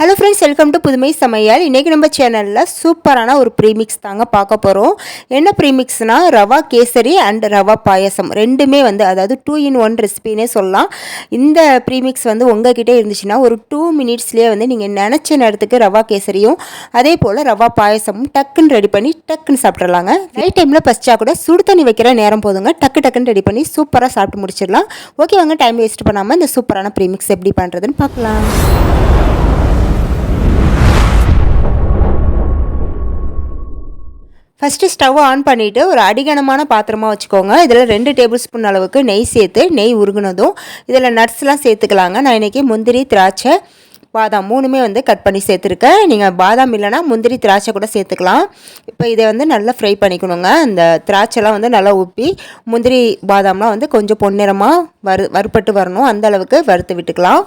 Hello friends welcome to புதுமை சமையல். இன்றைக்கி நம்ம சேனலில் சூப்பரான ஒரு ப்ரீமிக்ஸ் தாங்க பார்க்க போகிறோம் என்ன ப்ரீமிக்ஸ்னால் ரவா கேசரி அண்ட் ரவா பாயசம். ரெண்டுமே வந்து அதாவது டூ இன் ஒன் ரெசிபினே சொல்லலாம். இந்த ப்ரீமிக்ஸ் வந்து உங்ககிட்ட இருந்துச்சுன்னா ஒரு டூ மினிட்ஸ்லேயே வந்து நீங்கள் நினச்ச நேரத்துக்கு ரவா கேசரியும் அதே போல் ரவா பாயசமும் டக்குன்னு ரெடி பண்ணி டக்குன்னு சாப்பிட்றலாங்க நைட் டைமில் பசிச்சா கூட சுடு தண்ணி வைக்கிற நேரம் போதுங்க. டக்கு டக்குன்னு ரெடி பண்ணி சூப்பராக சாப்பிட்டு முடிச்சிடலாம். ஓகே வாங்க டைம் வேஸ்ட் பண்ணாமல் இந்த சூப்பரான ப்ரீமிக்ஸ் எப்படி பண்ணுறதுன்னு பார்க்கலாம். ஃபஸ்ட்டு ஸ்டவ் ஆன் பண்ணிவிட்டு ஒரு அடிகனமான பாத்திரமாக வச்சுக்கோங்க. இதில் ரெண்டு டேபிள் ஸ்பூன் அளவுக்கு நெய் சேர்த்து நெய் உருகுனதும் இதில் நட்ஸ்லாம் சேர்த்துக்கலாங்க. நான் இன்றைக்கி முந்திரி திராட்சை பாதாம் மூணுமே வந்து கட் பண்ணி சேர்த்துருக்கேன். நீங்கள் பாதாம் இல்லைனா முந்திரி திராட்சை கூட சேர்த்துக்கலாம். இப்போ இதை வந்து நல்லா ஃப்ரை பண்ணிக்கணுங்க. அந்த திராட்சைலாம் வந்து நல்லா உப்பி முந்திரி பாதாம்லாம் வந்து கொஞ்சம் பொன்னிறமாக வறு வறுப்பட்டு வரணும். அந்த அளவுக்கு வறுத்து விட்டுக்கலாம்.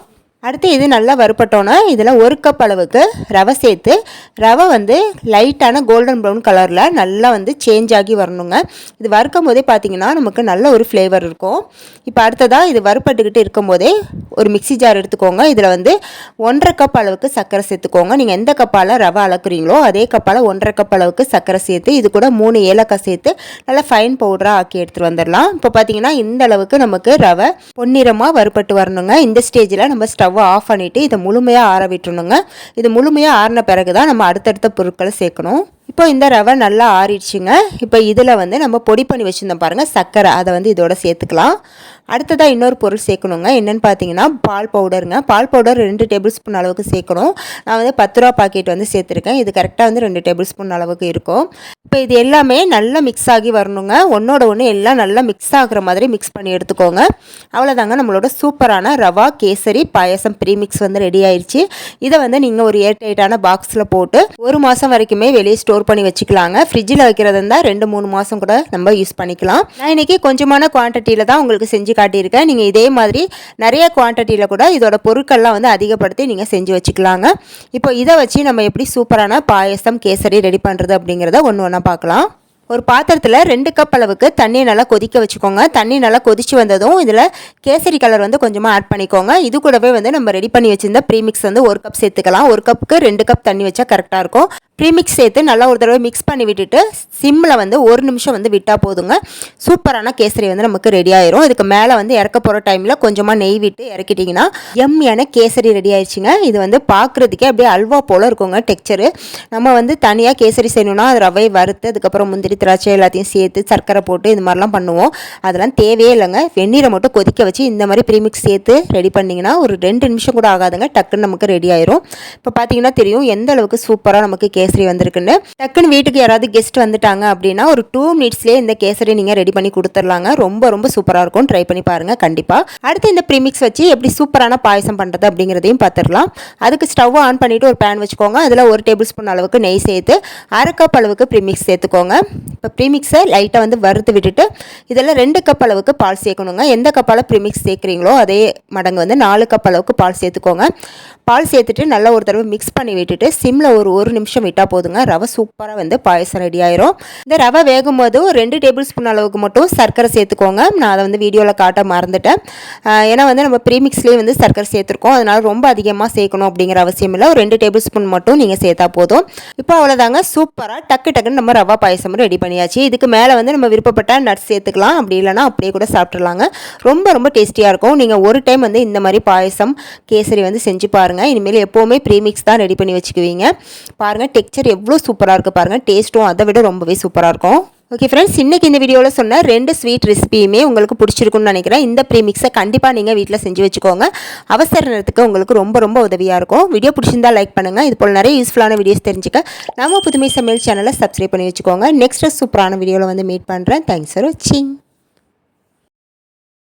அடுத்து இது நல்லா வறுப்பட்டோன்னா இதில் ஒரு கப் அளவுக்கு ரவை சேர்த்து ரவை வந்து லைட்டான கோல்டன் ப்ரௌன் கலரில் நல்லா வந்து சேஞ்ச் ஆகி வரணுங்க. இது வறுக்கும் போதே பார்த்தீங்கன்னா நமக்கு நல்ல ஒரு ஃப்ளேவர் இருக்கும். இப்போ அடுத்ததாக இது வறுப்பட்டுக்கிட்டு இருக்கும் போதே ஒரு மிக்சி ஜார் எடுத்துக்கோங்க. இதில் வந்து ஒன்றரை கப் அளவுக்கு சர்க்கரை சேர்த்துக்கோங்க. நீங்கள் எந்த கப்பால் ரவை அளக்குறீங்களோ அதே கப்பால் ஒன்றரை கப் அளவுக்கு சர்க்கரை சேர்த்து இது கூட மூணு ஏலக்காய் சேர்த்து நல்லா ஃபைன் பவுடராக ஆக்கி எடுத்துகிட்டு வந்துடலாம். இப்போ பார்த்தீங்கன்னா இந்த அளவுக்கு நமக்கு ரவை பொன்னிறமாக வறுப்பட்டு வரணுங்க. இந்த ஸ்டேஜில் நம்ம ஸ்டவ் ஸ்டவ்வை ஆஃப் பண்ணிவிட்டு இதை முழுமையாக ஆற விட்டுணுங்க இது முழுமையாக ஆறின பிறகு தான் நம்ம அடுத்தடுத்த பொருட்களை சேர்க்கணும். இப்போ இந்த ரவை நல்லா ஆறிடுச்சுங்க. இப்போ இதில் வந்து நம்ம பொடி பண்ணி வச்சுருந்தோம் பாருங்கள் சர்க்கரை. அதை வந்து இதோட சேர்த்துக்கலாம். அடுத்ததாக இன்னொரு பொருள் சேர்க்கணுங்க. என்னென்னு பார்த்தீங்கன்னா பால் பவுடருங்க. பால் பவுடர் ரெண்டு டேபிள் ஸ்பூன் அளவுக்கு சேர்க்கணும். நான் வந்து பத்து ரூபா பாக்கெட் வந்து சேர்த்துருக்கேன். இது கரெக்டாக வந்து ரெண்டு டேபிள் ஸ்பூன் அளவுக்கு இருக்கும். இப்போ இது எல்லாமே நல்லா மிக்ஸ் ஆகி வரணுங்க. ஒன்றோட ஒன்று எல்லாம் நல்லா மிக்ஸ் ஆகுற மாதிரி மிக்ஸ் பண்ணி எடுத்துக்கோங்க. அவ்வளோதாங்க நம்மளோட சூப்பரான ரவா கேசரி பாயசம் ப்ரீமிக்ஸ் வந்து ரெடி ஆயிடுச்சு இதை வந்து நீங்கள் ஒரு ஏர்டைட்டான பாக்ஸில் போட்டு ஒரு மாதம் வரைக்குமே வெளியே ஸ்டோர் ஸ்டோர் பண்ணி வச்சுக்கலாங்க. ஃப்ரிட்ஜில் வைக்கிறது இருந்தால் ரெண்டு மூணு மாதம் கூட நம்ம யூஸ் பண்ணிக்கலாம். நான் இன்றைக்கி கொஞ்சமான குவான்டிட்டியில் தான் உங்களுக்கு செஞ்சு காட்டியிருக்கேன். நீங்கள் இதே மாதிரி நிறைய குவான்டிட்டியில் கூட இதோட பொருட்கள்லாம் வந்து அதிகப்படுத்தி நீங்கள் செஞ்சு வச்சுக்கலாங்க. இப்போ இதை வச்சு நம்ம எப்படி சூப்பரான பாயசம் கேசரி ரெடி பண்ணுறது அப்படிங்கிறத ஒன்று ஒன்றா பார்க்கலாம். ஒரு பாத்திரத்தில் ரெண்டு கப் அளவுக்கு தண்ணியை நல்லா கொதிக்க வச்சுக்கோங்க. தண்ணி நல்லா கொதிச்சு வந்ததும் இதில் கேசரி கலர் வந்து கொஞ்சமாக ஆட் பண்ணிக்கோங்க. இது கூடவே வந்து நம்ம ரெடி பண்ணி வச்சுருந்த ப்ரீமிக்ஸ் வந்து ஒரு கப் சேர்த்துக்கலாம். ஒரு கப்புக்கு ரெண்டு கப் தண்ணி வச்சா கரெக்டாக இருக்கும். ப்ரீமிக்ஸ் சேர்த்து நல்லா ஒரு தடவை மிக்ஸ் பண்ணி விட்டுட்டு சிம்மில் வந்து ஒரு நிமிஷம் வந்து விட்டால் போதுங்க. சூப்பரான கேசரி வந்து நமக்கு ரெடி ஆயிரும். இதுக்கு மேலே வந்து இறக்க போகிற டைமில் கொஞ்சமாக நெய் விட்டு இறக்கிட்டிங்கன்னா எம்மியான கேசரி ரெடி ஆயிடுச்சுங்க. இது வந்து பார்க்குறதுக்கே அப்படியே அல்வா போல் இருக்குங்க டெக்ஸ்சரு நம்ம வந்து தனியாக கேசரி செய்யணும்னா அது ரவை வறுத்து அதுக்கப்புறம் முந்திரி திராட்சை எல்லாத்தையும் சேர்த்து சர்க்கரை போட்டு இது மாதிரிலாம் பண்ணுவோம். அதெல்லாம் தேவையே இல்லைங்க. வெந்நீரை மட்டும் கொதிக்க வச்சு இந்த மாதிரி ப்ரீமிக்ஸ் சேர்த்து ரெடி பண்ணிங்கன்னா ஒரு ரெண்டு நிமிஷம் கூட ஆகாதுங்க. டக்குன்னு நமக்கு ரெடி ஆயிரும். இப்போ பார்த்தீங்கன்னா தெரியும் எந்த அளவுக்கு சூப்பராக நமக்கு கேசரி வந்திருக்குன்னு. டக்குன்னு வீட்டுக்கு யாராவது கெஸ்ட் வந்துட்டாங்க அப்படின்னா ஒரு டூ மினிட்ஸ்லேயே இந்த கேசரி நீங்கள் ரெடி பண்ணி கொடுத்துர்லாங்க ரொம்ப ரொம்ப சூப்பராக இருக்கும். ட்ரை பண்ணி பாருங்கள் கண்டிப்பாக அடுத்து இந்த ப்ரீமிக்ஸ் வச்சு எப்படி சூப்பரான பாயசம் பண்ணுறது அப்படிங்கிறதையும் பார்த்துடலாம் அதுக்கு ஸ்டவ் ஆன் பண்ணிவிட்டு ஒரு பேன் வச்சுக்கோங்க. அதில் ஒரு டேபிள் ஸ்பூன் அளவுக்கு நெய் சேர்த்து அரை கப் அளவுக்கு ப்ரீமிக்ஸ் சேர்த்துக்கோங்க. இப்போ ப்ரீமிக்ஸை லைட்டாக வந்து வறுத்து விட்டுட்டு இதெல்லாம் ரெண்டு கப் அளவுக்கு பால் சேர்க்கணுங்க. எந்த கப்பால் ப்ரீமிக்ஸ் சேர்க்குறீங்களோ அதே மடங்கு வந்து நாலு கப் அளவுக்கு பால் சேர்த்துக்கோங்க. பால் சேர்த்துட்டு நல்லா ஒரு தடவை மிக்ஸ் பண்ணி விட்டுட்டு சிம்மில் ஒரு ஒரு நிமிஷம் விட்டால் போதுங்க. ரவை சூப்பராக வந்து பாயசம் ரெடி ஆயிரும். இந்த ரவை வேகும் போது ரெண்டு டேபிள் ஸ்பூன் அளவுக்கு மட்டும் சர்க்கரை சேர்த்துக்கோங்க. நான் அதை வந்து வீடியோவில் காட்ட மறந்துட்டேன். ஏன்னா வந்து நம்ம ப்ரீமிக்ஸ்லேயே வந்து சர்க்கரை சேர்த்துருக்கோம். அதனால் ரொம்ப அதிகமாக சேர்க்கணும் அப்படிங்கிற அவசியம் இல்லை. ஒரு ரெண்டு டேபிள் ஸ்பூன் மட்டும் நீங்கள் சேர்த்தா போதும். இப்போ அவ்வளோதாங்க சூப்பராக டக்கு டக்குன்னு நம்ம ரவா பாயசம் ரெடி பண்ணியாச்சு. இதுக்கு மேலே வந்து நம்ம விருப்பப்பட்ட நட்ஸ் சேர்த்துக்கலாம். அப்படி இல்லைனா அப்படியே கூட சாப்பிட்றலாங்க ரொம்ப ரொம்ப டேஸ்டியாக இருக்கும். நீங்கள் ஒரு டைம் வந்து இந்த மாதிரி பாயசம் கேசரி வந்து செஞ்சு பாருங்கள் பாருங்கள் இனிமேல் எப்போவுமே ப்ரீமிக்ஸ் தான் ரெடி பண்ணி வச்சுக்குவீங்க. பாருங்கள் டெக்ஸ்சர் எவ்வளோ சூப்பராக இருக்குது பாருங்கள் டேஸ்ட்டும் அதை விட ரொம்பவே சூப்பராக இருக்கும். ஓகே ஃப்ரெண்ட்ஸ் இன்றைக்கி இந்த வீடியோவில் சொன்ன ரெண்டு ஸ்வீட் ரெசிபியுமே உங்களுக்கு பிடிச்சிருக்குன்னு நினைக்கிறேன். இந்த ப்ரீமிக்ஸை கண்டிப்பாக நீங்கள் வீட்டில் செஞ்சு வச்சுக்கோங்க. அவசர நேரத்துக்கு உங்களுக்கு ரொம்ப ரொம்ப உதவியாக இருக்கும். வீடியோ பிடிச்சிருந்தால் லைக் பண்ணுங்கள் இது போல் நிறைய யூஸ்ஃபுல்லான வீடியோஸ் தெரிஞ்சுக்க நம்ம புதுமை சமையல் சேனலை சப்ஸ்கிரைப் பண்ணி வச்சுக்கோங்க. நெக்ஸ்ட்டு சூப்பரான வீடியோவில் வந்து மீட் பண்ணுறேன் தேங்க்ஸ் ஃபார் வாட்சிங்